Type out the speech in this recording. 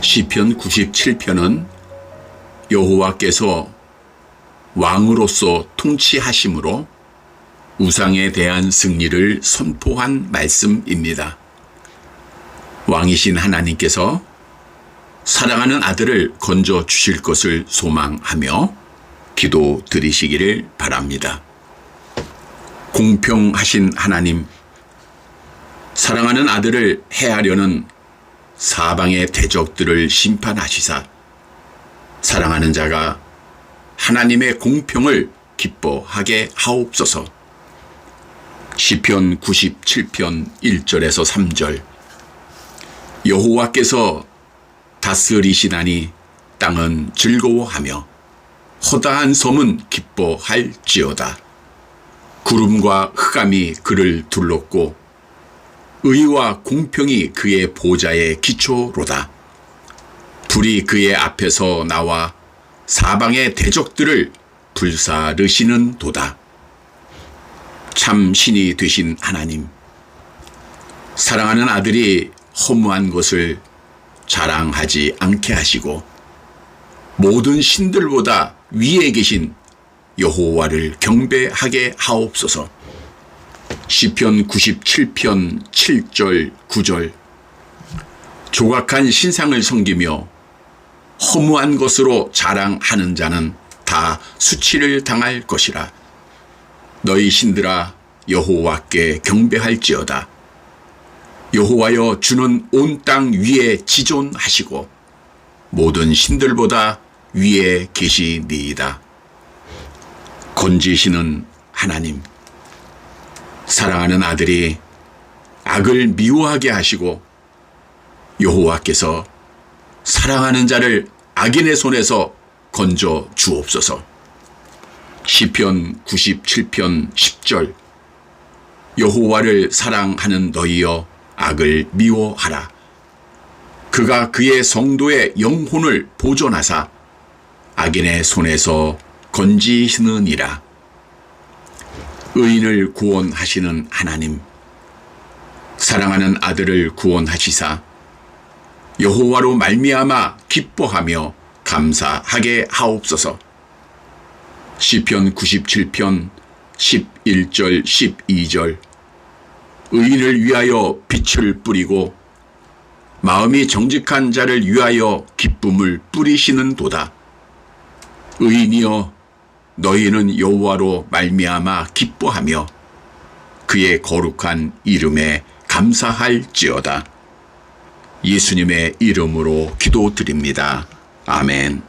시편 97편은 여호와께서 왕으로서 통치하심으로 우상에 대한 승리를 선포한 말씀입니다. 왕이신 하나님께서 사랑하는 아들을 건져 주실 것을 소망하며 기도 드리시기를 바랍니다. 공평하신 하나님, 사랑하는 아들을 해하려는 사방의 대적들을 심판하시사 사랑하는 자가 하나님의 공평을 기뻐하게 하옵소서. 시편 97편 1절에서 3절 여호와께서 다스리시다니 땅은 즐거워하며 허다한 섬은 기뻐할지어다. 구름과 흑암이 그를 둘렀고 의와 공평이 그의 보좌의 기초로다. 불이 그의 앞에서 나와 사방의 대적들을 불사르시는 도다. 참 신이 되신 하나님. 사랑하는 아들이 허무한 것을 자랑하지 않게 하시고 모든 신들보다 위에 계신 여호와를 경배하게 하옵소서. 시편 97편 7절 9절. 조각한 신상을 섬기며 허무한 것으로 자랑하는 자는 다 수치를 당할 것이라. 너희 신들아 여호와께 경배할지어다. 여호와여 주는 온 땅 위에 지존하시고 모든 신들보다 위에 계시니이다. 건지시는 하나님 사랑하는 아들이 악을 미워하게 하시고 여호와께서 사랑하는 자를 악인의 손에서 건져 주옵소서. 시편 97편 10절 여호와를 사랑하는 너희여 악을 미워하라. 그가 그의 성도의 영혼을 보존하사 악인의 손에서 건지시느니라. 의인을 구원하시는 하나님, 사랑하는 아들을 구원하시사 여호와로 말미암아 기뻐하며 감사하게 하옵소서. 시편 97편 11절 12절 의인을 위하여 빛을 뿌리고 마음이 정직한 자를 위하여 기쁨을 뿌리시는 도다. 의인이여 너희는 여호와로 말미암아 기뻐하며 그의 거룩한 이름에 감사할지어다. 예수님의 이름으로 기도드립니다. 아멘.